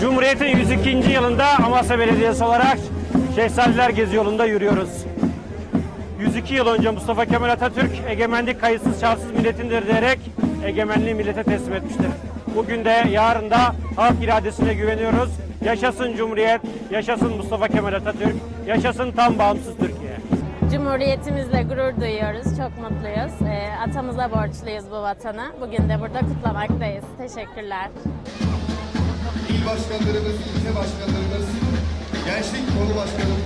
Cumhuriyet'in 102. yılında Amasya Belediyesi olarak Şehzadeler Gezi yolunda yürüyoruz. 102 yıl önce Mustafa Kemal Atatürk egemenlik kayıtsız şartsız milletindir diyerek egemenliği millete teslim etmiştir. Bugün de yarın da halk iradesine güveniyoruz. Yaşasın Cumhuriyet, yaşasın Mustafa Kemal Atatürk, yaşasın tam bağımsız Türkiye. Cumhuriyetimizle gurur duyuyoruz, çok mutluyuz. Ee, atamıza borçluyuz bu vatanı. Bugün de burada kutlamaktayız. Teşekkürler. İl başkanlarımız, ilçe başkanlarımız, gençlik kolu başkanım,